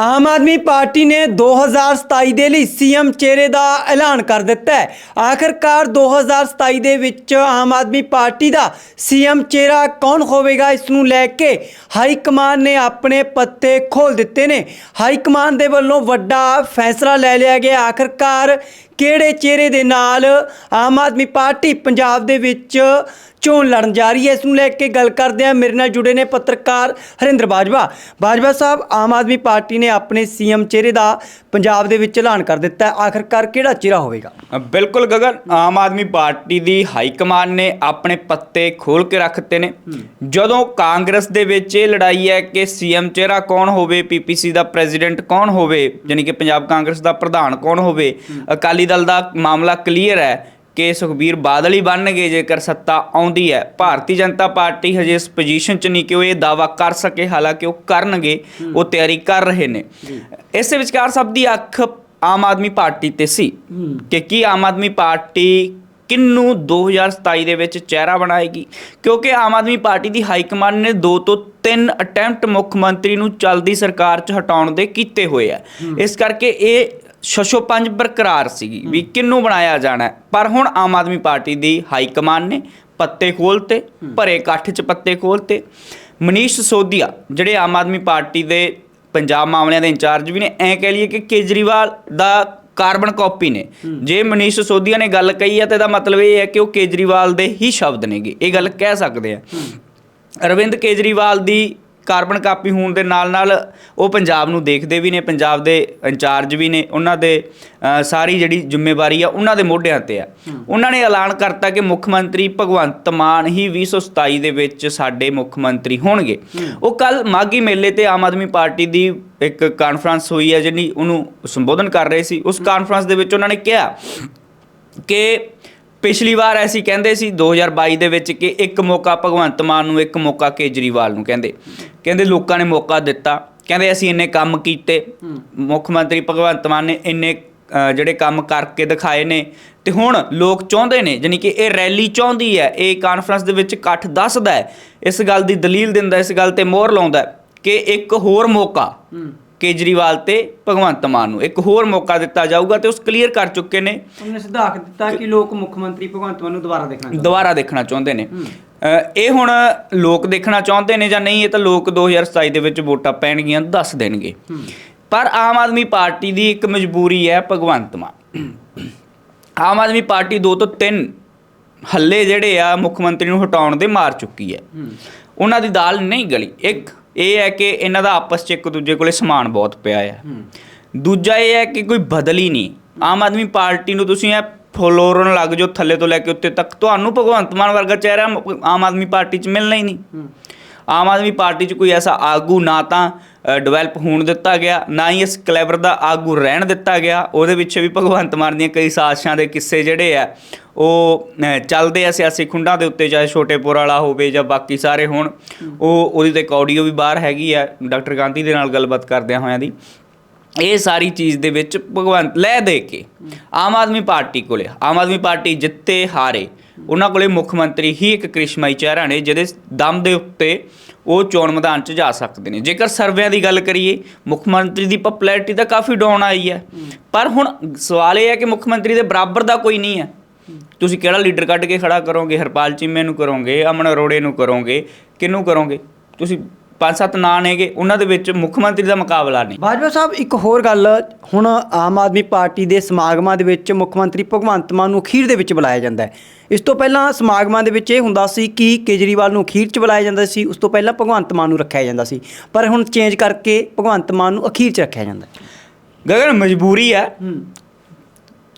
ਆਮ Aadmi party ਨੇ 2027 ਦੇ ਲਈ ਸੀਐਮ ਚਿਹਰੇ ਦਾ ਐਲਾਨ ਕਰ ਦਿੱਤਾ ਹੈ। ਆਖਰਕਾਰ 2027 ਦੇ ਵਿੱਚ ਆਮ ਆਦਮੀ ਪਾਰਟੀ ਦਾ ਸੀਐਮ ਚਿਹਰਾ ਕੌਣ ਹੋਵੇਗਾ, ਇਸ ਨੂੰ ਲੈ ਕੇ ਹਾਈ ਕਮਾਨ ਨੇ ਆਪਣੇ ਪੱਤੇ ਖੋਲ ਦਿੱਤੇ ਨੇ। ਹਾਈ ਕਮਾਨ ਦੇ ਵੱਲੋਂ ਵੱਡਾ ਫੈਸਲਾ ਲੈ ਲਿਆ ਗਿਆ। ਆਖਰਕਾਰ ਕਿਹੜੇ ਚਿਹਰੇ ਦੇ ਨਾਲ ਆਮ ਆਦਮੀ ਪਾਰਟੀ ਪੰਜਾਬ ਦੇ ਵਿੱਚ ਚੋਣ ਲੜਨ ਜਾ ਰਹੀ ਹੈ? ਇਸ ਨੂੰ ਲੈ ਕੇ ਗੱਲ ਕਰਦੇ ਹਾਂ। ਮੇਰੇ ਨਾਲ ਜੁੜੇ ਨੇ ਪੱਤਰਕਾਰ ਹਰਿੰਦਰ ਬਾਜਵਾ। ਬਾਜਵਾ ਸਾਹਿਬ ਆਮ ਆਦਮੀ ਪਾਰਟੀ ਨੇ ਆਪਣੇ ਸੀਐਮ ਚਿਹਰੇ ਦਾ ਪੰਜਾਬ ਦੇ ਵਿੱਚ ਐਲਾਨ ਕਰ ਦਿੱਤਾ ਹੈ। ਆਖਰਕਾਰ ਕਿਹੜਾ ਚਿਹਰਾ ਹੋਵੇਗਾ? ਬਿਲਕੁਲ ਗਗਨ। ਆਮ ਆਦਮੀ ਪਾਰਟੀ ਦੀ ਹਾਈ ਕਮਾਨ ਨੇ ਆਪਣੇ ਪੱਤੇ ਖੋਲ ਕੇ ਰੱਖਤੇ ਨੇ। ਜਦੋਂ ਕਾਂਗਰਸ ਦੇ ਵਿੱਚ ਇਹ ਲੜਾਈ ਹੈ ਕਿ ਸੀਐਮ ਚਿਹਰਾ ਕੌਣ ਹੋਵੇ ਪੀਪੀਸੀ ਦਾ ਪ੍ਰੈਜ਼ੀਡੈਂਟ ਕੌਣ ਹੋਵੇ ਯਾਨੀ ਕਿ ਪੰਜਾਬ ਕਾਂਗਰਸ ਦਾ ਪ੍ਰਧਾਨ ਕੌਣ ਹੋਵੇ ਅਕਾਲੀ ਦਲ ਦਾ ਮਾਮਲਾ ਕਲੀਅਰ ਹੈ ਕਿ ਸੁਖਬੀਰ ਬਾਦਲ ਹੀ ਬਣਨਗੇ ਜੇਕਰ ਸੱਤਾ ਆਉਂਦੀ ਹੈ। ਭਾਰਤੀ ਜਨਤਾ ਪਾਰਟੀ ਹਜੇ ਇਸ ਪੋਜੀਸ਼ਨ 'ਚ ਨਹੀਂ ਕਿ ਉਹ ਇਹ ਦਾਵਾ ਕਰ ਸਕੇ, ਹਾਲਾਂਕਿ ਉਹ ਕਰਨਗੇ, ਉਹ ਤਿਆਰੀ ਕਰ ਰਹੇ ਨੇ। ਇਸੇ ਵਿਚਕਾਰ ਸਭ ਦੀ ਅੱਖ ਆਮ ਆਦਮੀ ਪਾਰਟੀ ਤੇ ਸੀ ਕਿ ਕੀ ਆਮ ਆਦਮੀ ਪਾਰਟੀ ਕਿੰਨੂੰ 2027 ਦੇ ਵਿੱਚ ਚਿਹਰਾ ਬਣਾਏਗੀ? ਕਿਉਂਕਿ ਆਮ ਆਦਮੀ ਪਾਰਟੀ ਦੀ ਹਾਈ ਕਮਾਂਡ ਨੇ ਦੋ ਤੋਂ ਤਿੰਨ ਅਟੈਂਪਟ ਮੁੱਖ ਮੰਤਰੀ ਨੂੰ ਚੱਲਦੀ ਸਰਕਾਰ 'ਚ ਹਟਾਉਣ ਦੇ ਕੀਤੇ ਹੋਏ ਆ। ਇਸ ਕਰਕੇ ਇਹ ਛਛੋ ਪੰਜ ਬਰਕਰਾਰ ਸੀਗੀ ਵੀ ਕਿੰਨੂੰ ਬਣਾਇਆ ਜਾਣਾ। ਪਰ ਹੁਣ ਆਮ ਆਦਮੀ ਪਾਰਟੀ ਦੀ ਹਾਈ ਕਮਾਂਡ ਨੇ ਪੱਤੇ ਖੋਲਤੇ ਭਰੇ ਇਕੱਠ 'ਚ ਪੱਤੇ ਖੋਲਤੇ ਮਨੀਸ਼ ਸਿਸੋਦੀਆ ਜਿਹੜੇ ਆਮ ਆਦਮੀ ਪਾਰਟੀ ਦੇ ਪੰਜਾਬ ਮਾਮਲਿਆਂ ਦੇ ਇੰਚਾਰਜ ਵੀ ਨੇ ਐਂ ਕਹਿ ਲਈਏ ਕਿ ਕੇਜਰੀਵਾਲ ਦਾ ਕਾਰਬਨ ਕਾਪੀ ਨੇ। ਜੇ ਮਨੀਸ਼ ਸਿਸੋਦੀਆ ਨੇ ਗੱਲ ਕਹੀ ਹੈ ਤਾਂ ਇਹਦਾ ਮਤਲਬ ਇਹ ਹੈ ਕਿ ਉਹ ਕੇਜਰੀਵਾਲ ਦੇ ਹੀ ਸ਼ਬਦ ਨੇਗੇ। ਇਹ ਗੱਲ ਕਹਿ ਸਕਦੇ ਆ। ਅਰਵਿੰਦ ਕੇਜਰੀਵਾਲ ਦੀ ਕਾਰਬਨ ਕਾਪੀ ਹੋਣ ਦੇ ਨਾਲ ਨਾਲ ਉਹ ਪੰਜਾਬ ਨੂੰ ਦੇਖਦੇ ਵੀ ਨੇ ਪੰਜਾਬ ਦੇ ਇੰਚਾਰਜ ਵੀ ਨੇ ਉਹਨਾਂ ਦੇ ਸਾਰੀ ਜਿਹੜੀ ਜ਼ਿੰਮੇਵਾਰੀ ਆ ਉਹਨਾਂ ਦੇ ਮੋਢਿਆਂ ਤੇ ਆ। ਉਹਨਾਂ ਨੇ ਐਲਾਨ ਕਰਤਾ ਕਿ ਮੁੱਖ ਮੰਤਰੀ ਭਗਵੰਤ ਮਾਨ ਹੀ 2027 ਦੇ ਵਿੱਚ ਸਾਡੇ ਮੁੱਖ ਮੰਤਰੀ ਹੋਣਗੇ। ਉਹ ਕੱਲ ਮਾਗੀ ਮੇਲੇ ਤੇ ਆਮ ਆਦਮੀ ਪਾਰਟੀ ਦੀ ਇੱਕ ਕਾਨਫਰੰਸ ਹੋਈ ਹੈ ਜਿਹੜੀ ਉਹਨੂੰ ਸੰਬੋਧਨ ਕਰ ਰਹੇ ਸੀ। ਉਸ ਕਾਨਫਰੰਸ ਦੇ ਵਿੱਚ ਉਹਨਾਂ ਨੇ ਕਿਹਾ ਕਿ ਪਿਛਲੀ ਵਾਰ ਐਸੀ ਕਹਿੰਦੇ ਸੀ 2022 ਦੇ ਵਿੱਚ ਕਿ ਇੱਕ ਮੌਕਾ ਭਗਵੰਤ ਮਾਨ ਨੂੰ, ਇੱਕ ਮੌਕਾ ਕੇਜਰੀਵਾਲ ਨੂੰ ਕਹਿੰਦੇ। ਕਹਿੰਦੇ ਲੋਕਾਂ ਨੇ ਮੌਕਾ ਦਿੱਤਾ। ਕਹਿੰਦੇ ਅਸੀਂ ਇੰਨੇ ਕੰਮ ਕੀਤੇ। ਮੁੱਖ ਮੰਤਰੀ ਭਗਵੰਤ ਮਾਨ ਨੇ ਇੰਨੇ ਜਿਹੜੇ ਕੰਮ ਕਰਕੇ ਦਿਖਾਏ ਨੇ। ਤੇ ਹੁਣ ਲੋਕ ਚਾਹੁੰਦੇ ਨੇ ਯਾਨੀ ਕਿ ਇਹ ਰੈਲੀ ਚਾਹੁੰਦੀ ਹੈ, ਇਹ ਕਾਨਫਰੰਸ ਦੇ ਵਿੱਚ ਇਕੱਠ ਦੱਸਦਾ ਹੈ। ਇਸ ਗੱਲ ਦੀ ਦਲੀਲ ਦਿੰਦਾ ਇਸ ਗੱਲ ਤੇ ਮੋਹਰ ਲਾਉਂਦਾ ਕਿ ਇੱਕ ਹੋਰ ਮੌਕਾ ਕੇਜਰੀਵਾਲ ਤੇ ਭਗਵੰਤ ਮਾਨ ਨੂੰ। ਇੱਕ ਹੋਰ ਮੌਕਾ ਦਿੱਤਾ ਜਾਊਗਾ ਤੇ ਉਸ ਕਲੀਅਰ ਕਰ ਚੁੱਕੇ ਨੇ। ਉਹਨੇ ਸਿਧਾਕ ਦਿੱਤਾ ਕਿ ਲੋਕ ਮੁੱਖ ਮੰਤਰੀ ਭਗਵੰਤ ਮਾਨ ਨੂੰ ਦੁਬਾਰਾ ਦੇਖਣਾ ਦੁਬਾਰਾ ਦੇਖਣਾ ਚਾਹੁੰਦੇ ਨੇ। ਇਹ ਹੁਣ ਲੋਕ ਦੇਖਣਾ ਚਾਹੁੰਦੇ ਨੇ ਜਾਂ ਨਹੀਂ ਇਹ ਤਾਂ ਲੋਕ 2027 ਦੇ ਵਿੱਚ ਵੋਟਾਂ ਪੈਣਗੀਆਂ ਦੱਸ ਦੇਣਗੇ। ਪਰ ਆਮ ਆਦਮੀ ਪਾਰਟੀ ਦੀ ਇੱਕ ਮਜਬੂਰੀ ਹੈ ਭਗਵੰਤ ਮਾਨ। ਆਮ ਆਦਮੀ ਪਾਰਟੀ ਦੋ ਤੋਂ ਤਿੰਨ ਹੱਲੇ ਜਿਹੜੇ ਆ ਮੁੱਖ ਮੰਤਰੀ ਨੂੰ ਹਟਾਉਣ ਦੇ ਮਾਰ ਚੁੱਕੀ ਹੈ। ਉਹਨਾਂ ਦੀ ਦਾਲ ਨਹੀਂ ਗਲੀ। ਇੱਕ ਇਹ ਹੈ ਕਿ ਇਹਨਾਂ ਦਾ ਆਪਸ 'ਚ ਇੱਕ ਦੂਜੇ ਕੋਲੇ ਸਮਾਨ ਬਹੁਤ ਪਿਆ ਹੈ। ਦੂਜਾ ਇਹ ਹੈ ਕਿ ਕੋਈ ਬਦਲ ਹੀ ਨਹੀਂ। ਆਮ ਆਦਮੀ ਪਾਰਟੀ ਨੂੰ ਤੁਸੀਂ ਇਹ ਫਲੋਰਨ ਲੱਗ ਜਾਓ ਥੱਲੇ ਤੋਂ ਲੈ ਕੇ ਉੱਤੇ ਤੱਕ ਤੁਹਾਨੂੰ ਭਗਵੰਤ ਮਾਨ ਵਰਗਾ ਚਿਹਰਾ ਆਮ ਆਦਮੀ ਪਾਰਟੀ 'ਚ ਮਿਲਣਾ ਹੀ ਨਹੀਂ। ਆਮ ਆਦਮੀ ਪਾਰਟੀ 'ਚ ਕੋਈ ਐਸਾ ਆਗੂ ਨਾ ਤਾਂ ਡਿਵੈਲਪ ਹੋਣ ਦਿੱਤਾ ਗਿਆ, ਨਾ ਹੀ ਇਸ ਕਲੈਬਰ ਦਾ ਆਗੂ ਰਹਿਣ ਦਿੱਤਾ ਗਿਆ। ਉਹਦੇ ਵਿੱਚ ਵੀ ਭਗਵੰਤ ਮਾਨ ਦੀਆਂ ਕਈ ਸਾਜ਼ਿਸ਼ਾਂ ਦੇ ਕਿੱਸੇ ਜਿਹੜੇ ਆ, ਉਹ ਚੱਲਦੇ ਆ ਸਿਆਸੀ ਖੁੰਡਾਂ ਦੇ ਉੱਤੇ, ਚਾਹੇ ਛੋਟੇਪੁਰ ਵਾਲਾ ਹੋਵੇ ਜਾਂ ਬਾਕੀ ਸਾਰੇ ਹੋਣ। ਉਹ ਉਹਦੀ ਤੇ ਇੱਕ ਆਡੀਓ ਵੀ ਬਾਹਰ ਹੈਗੀ ਆ, ਡਾਕਟਰ ਗਾਂਧੀ ਦੇ ਨਾਲ ਗੱਲਬਾਤ ਕਰਦਿਆਂ ਹੋਇਆਂ ਦੀ। ਇਹ ਸਾਰੀ ਚੀਜ਼ ਦੇ ਵਿੱਚ ਭਗਵੰਤ ਲੈ ਦੇ ਕੇ ਆਮ ਆਦਮੀ ਪਾਰਟੀ ਕੋਲੇ, ਆਮ ਆਦਮੀ ਪਾਰਟੀ ਜਿੱਤੇ ਹਾਰੇ। ਉਹਨਾਂ ਕੋਲੇ ਮੁੱਖ ਮੰਤਰੀ ਹੀ ਇੱਕ ਕ੍ਰਿਸ਼ਮਾਈ ਚਿਹਰਾ ਨੇ, ਜਿਹਦੇ ਦਮ ਦੇ ਉੱਤੇ ਉਹ ਚੋਣ ਮੈਦਾਨ 'ਚ ਜਾ ਸਕਦੇ ਨੇ। ਜੇਕਰ ਸਰਵਿਆਂ ਦੀ ਗੱਲ ਕਰੀਏ, ਮੁੱਖ ਮੰਤਰੀ ਦੀ ਪਪੂਲੈਰਿਟੀ ਤਾਂ ਕਾਫੀ ਡਾਊਨ ਆਈ ਹੈ। ਪਰ ਹੁਣ ਸਵਾਲ ਇਹ ਹੈ ਕਿ ਮੁੱਖ ਮੰਤਰੀ ਦੇ ਬਰਾਬਰ ਦਾ ਕੋਈ ਨਹੀਂ ਹੈ। ਤੁਸੀਂ ਕਿਹੜਾ ਲੀਡਰ ਕੱਢ ਕੇ ਖੜਾ ਕਰੋਗੇ? ਹਰਪਾਲ ਚੀਮੇ ਨੂੰ ਕਰੋਗੇ? ਅਮਨ ਅਰੋੜੇ ਨੂੰ ਕਰੋਗੇ? ਕਿਹਨੂੰ ਕਰੋਗੇ? ਤੁਸੀਂ ਪੰਜ ਸੱਤ ਨਾਂ ਨੇਗੇ ਉਹਨਾਂ ਦੇ ਵਿੱਚ ਮੁੱਖ ਮੰਤਰੀ ਦਾ ਮੁਕਾਬਲਾ ਨਹੀਂ। ਬਾਜਵਾ ਸਾਹਿਬ ਇੱਕ ਹੋਰ ਗੱਲ ਹੁਣ ਆਮ ਆਦਮੀ ਪਾਰਟੀ ਦੇ ਸਮਾਗਮਾਂ ਦੇ ਵਿੱਚ ਮੁੱਖ ਮੰਤਰੀ ਭਗਵੰਤ ਮਾਨ ਨੂੰ ਅਖੀਰ ਦੇ ਵਿੱਚ ਬੁਲਾਇਆ ਜਾਂਦਾ ਹੈ। ਇਸ ਤੋਂ ਪਹਿਲਾਂ ਸਮਾਗਮਾਂ ਦੇ ਵਿੱਚ ਇਹ ਹੁੰਦਾ ਸੀ ਕਿ ਕੇਜਰੀਵਾਲ ਨੂੰ ਅਖੀਰ 'ਚ ਬੁਲਾਇਆ ਜਾਂਦਾ ਸੀ ਉਸ ਤੋਂ ਪਹਿਲਾਂ ਭਗਵੰਤ ਮਾਨ ਨੂੰ ਰੱਖਿਆ ਜਾਂਦਾ ਸੀ ਪਰ ਹੁਣ ਚੇਂਜ ਕਰਕੇ ਭਗਵੰਤ ਮਾਨ ਨੂੰ ਅਖੀਰ 'ਚ ਰੱਖਿਆ ਜਾਂਦਾ ਗਗਨ ਮਜਬੂਰੀ ਹੈ।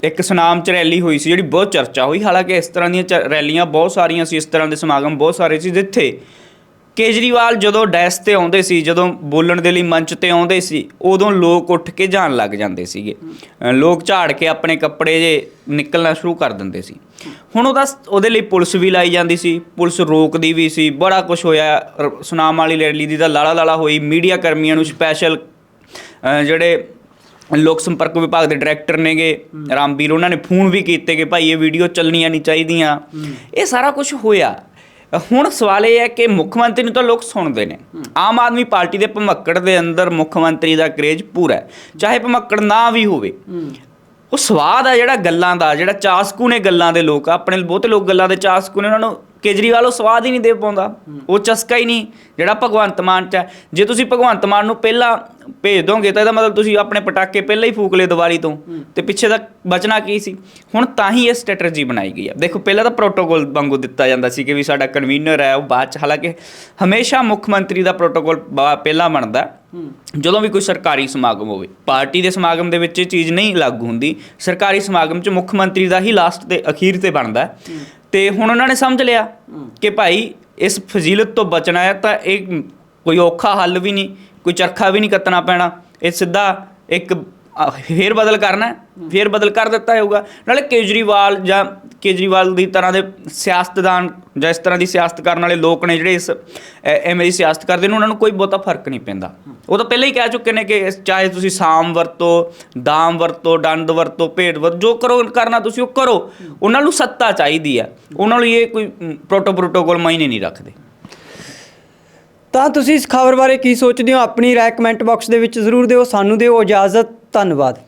ਇੱਕ ਸੁਨਾਮ ਚ ਰੈਲੀ ਹੋਈ ਸੀ ਜਿਹੜੀ ਬਹੁਤ ਚਰਚਾ ਹੋਈ। ਹਾਲਾਂਕਿ ਇਸ ਤਰ੍ਹਾਂ ਦੀਆਂ ਰੈਲੀਆਂ ਬਹੁਤ ਸਾਰੀਆਂ ਸੀ ਇਸ ਤਰ੍ਹਾਂ ਦੇ ਸਮਾਗਮ ਬਹੁਤ ਸਾਰੇ ਸੀ ਜਿੱਥੇ ਕੇਜਰੀਵਾਲ ਜਦੋਂ ਡੈਸ ਤੇ ਆਉਂਦੇ ਸੀ ਜਦੋਂ ਬੋਲਣ ਦੇ ਲਈ ਮੰਚ ਤੇ ਆਉਂਦੇ ਸੀ ਉਦੋਂ ਲੋਕ ਉੱਠ ਕੇ ਜਾਣ ਲੱਗ ਜਾਂਦੇ ਸੀਗੇ। ਅ, ਲੋਕ ਝਾੜ ਕੇ ਆਪਣੇ ਕੱਪੜੇ ਜੇ ਨਿਕਲਣਾ ਸ਼ੁਰੂ ਕਰ ਦਿੰਦੇ ਸੀ। ਹੁਣ ਉਹਦਾ ਉਹਦੇ ਲਈ ਪੁਲਿਸ ਵੀ ਲਾਈ ਜਾਂਦੀ ਸੀ ਪੁਲਿਸ ਰੋਕਦੀ ਵੀ ਸੀ ਬੜਾ ਕੁਝ ਹੋਇਆ। ਰ- ਸੁਨਾਮ ਵਾਲੀ ਰੈਲੀ ਦੀ ਤਾਂ ਲਾਲਾ ਲਾਲਾ ਹੋਈ ਮੀਡੀਆ ਕਰਮੀਆਂ ਨੂੰ ਸਪੈਸ਼ਲ ਜਿਹੜੇ ਲੋਕ ਸੰਪਰਕ ਵਿਭਾਗ ਦੇ ਡਾਇਰੈਕਟਰ ਨੇਗੇ ਰਾਮਵੀਰ ਉਹਨਾਂ ਨੇ ਫੋਨ ਵੀ ਕੀਤੇ ਕਿ ਭਾਈ ਇਹ ਵੀਡੀਓ ਚੱਲਣੀਆਂ ਨਹੀਂ ਚਾਹੀਦੀਆਂ। ਇਹ ਸਾਰਾ ਕੁਝ ਹੋਇਆ। ਹੁਣ ਸਵਾਲ ਇਹ ਹੈ ਕਿ ਮੁੱਖ ਮੰਤਰੀ ਨੂੰ ਤਾਂ ਲੋਕ ਸੁਣਦੇ ਨੇ। ਆਮ ਆਦਮੀ ਪਾਰਟੀ ਦੇ ਭਮੱਕੜ ਦੇ ਅੰਦਰ ਮੁੱਖ ਮੰਤਰੀ ਦਾ ਕਰੇਜ ਪੂਰਾ ਹੈ। ਚਾਹੇ ਭਮੱਕੜ ਨਾ ਵੀ ਹੋਵੇ। ਉਹ ਸਵਾਦ ਆ ਜਿਹੜਾ ਗੱਲਾਂ ਦਾ ਜਿਹੜਾ ਚਾਸਕੂ ਨੇ ਗੱਲਾਂ ਦੇ ਲੋਕ ਆਪਣੇ ਬਹੁਤੇ ਲੋਕ ਗੱਲਾਂ ਦੇ ਚਾਸਕੂ ਨੇ ਉਹਨਾਂ ਨੂੰ ਕੇਜਰੀਵਾਲ ਉਹ ਸਵਾਦ ਹੀ ਨਹੀਂ ਦੇ ਪਾਉਂਦਾ। ਉਹ ਚਸਕਾ ਹੀ ਨਹੀਂ, ਜਿਹੜਾ ਭਗਵੰਤ ਮਾਨ ਚ ਹੈ। ਜੇ ਤੁਸੀਂ ਭਗਵੰਤ ਮਾਨ ਨੂੰ ਪਹਿਲਾਂ ਭੇਜ ਦੋਗੇ ਤਾਂ ਇਹਦਾ ਮਤਲਬ ਤੁਸੀਂ ਆਪਣੇ ਪਟਾਕੇ ਪਹਿਲਾਂ ਹੀ ਫੂਕ ਲਏ ਦੀਵਾਲੀ ਤੋਂ। ਤੇ ਪਿੱਛੇ ਦਾ ਬਚਣਾ ਕੀ ਸੀ? ਹੁਣ ਤਾਂ ਹੀ ਇਹ ਸਟ੍ਰੈਟਜੀ ਬਣਾਈ ਗਈ ਹੈ। ਦੇਖੋ, ਪਹਿਲਾਂ ਤਾਂ ਪ੍ਰੋਟੋਕੋਲ ਵਾਂਗੂ ਦਿੱਤਾ ਜਾਂਦਾ ਸੀ ਕਿ ਵੀ ਸਾਡਾ ਕਨਵੀਨਰ ਹੈ, ਉਹ ਬਾਅਦ ਚ ਹਾਲਾਂਕਿ ਹਮੇਸ਼ਾ ਮੁੱਖ ਮੰਤਰੀ ਦਾ ਪ੍ਰੋਟੋਕੋਲ ਪਹਿਲਾਂ ਬਣਦਾ ਜਦੋਂ ਵੀ ਕੋਈ ਸਰਕਾਰੀ ਸਮਾਗਮ ਹੋਵੇ, ਪਾਰਟੀ ਦੇ ਸਮਾਗਮ ਦੇ ਵਿੱਚ ਇਹ ਚੀਜ਼ ਨਹੀਂ ਲਾਗੂ ਹੁੰਦੀ। ਸਰਕਾਰੀ ਸਮਾਗਮ 'ਚ ਮੁੱਖ ਮੰਤਰੀ ਦਾ ਹੀ ਲਾਸਟ ਤੇ ਅਖੀਰ ਤੇ ਬਣਦਾ ਤੇ ਹੁਣ ਉਹਨਾਂ ਨੇ ਸਮਝ ਲਿਆ ਕਿ ਭਾਈ ਇਸ ਫਜ਼ੀਲਤ ਤੋਂ ਬਚਣਾ ਹੈ ਤਾਂ ਇਹ ਕੋਈ ਔਖਾ ਹੱਲ ਵੀ ਨਹੀਂ ਕੋਈ ਚਰਖਾ ਵੀ ਨਹੀਂ ਕੱਤਣਾ ਪੈਣਾ। ਇਹ ਸਿੱਧਾ ਇੱਕ ਫੇਰ ਬਦਲ ਕਰਨਾ ਹੈ, ਫੇਰ ਬਦਲ ਕਰ ਦਿੱਤਾ ਹੋਊਗਾ ਨਾਲੇ ਕੇਜਰੀਵਾਲ ਜਾਂ ਕੇਜਰੀਵਾਲ ਦੀ ਤਰ੍ਹਾਂ ਦੇ ਸਿਆਸਤਦਾਨ ਜਾਂ ਇਸ ਤਰ੍ਹਾਂ ਦੀ ਸਿਆਸਤ ਕਰਨ ਵਾਲੇ ਲੋਕ ਨੇ ਜਿਹੜੇ ਇਸ ਐਵੇਂ ਦੀ ਸਿਆਸਤ ਕਰਦੇ ਨੇ ਉਹਨਾਂ ਨੂੰ ਕੋਈ ਬਹੁਤਾ ਫ਼ਰਕ ਨਹੀਂ ਪੈਂਦਾ। ਉਹ ਤਾਂ ਪਹਿਲਾਂ ਹੀ ਕਹਿ ਚੁੱਕੇ ਨੇ ਕਿ ਚਾਹੇ ਤੁਸੀਂ ਸਾਮ ਵਰਤੋ ਦਾਮ ਵਰਤੋ ਡੰਡ ਵਰਤੋ ਭੇਡ ਵਰਤੋ ਜੋ ਕਰੋ ਕਰਨਾ ਤੁਸੀਂ ਉਹ ਕਰੋ। ਉਹਨਾਂ ਨੂੰ ਸੱਤਾ ਚਾਹੀਦੀ ਆ ਉਹਨਾਂ ਨੂੰ ਇਹ ਕੋਈ ਪ੍ਰੋਟੋ ਪ੍ਰੋਟੋਕੋਲ ਮਾਇਨੇ ਨਹੀਂ ਰੱਖਦੇ। ਤਾਂ ਤੁਸੀਂ ਇਸ ਖਬਰ ਬਾਰੇ ਕੀ ਸੋਚਦੇ ਹੋ? ਆਪਣੀ ਰਾਏ ਕਮੈਂਟ ਬਾਕਸ ਦੇ ਵਿੱਚ ਜ਼ਰੂਰ ਦਿਓ। ਸਾਨੂੰ ਦਿਓ ਇਜਾਜ਼ਤ। ਧੰਨਵਾਦ।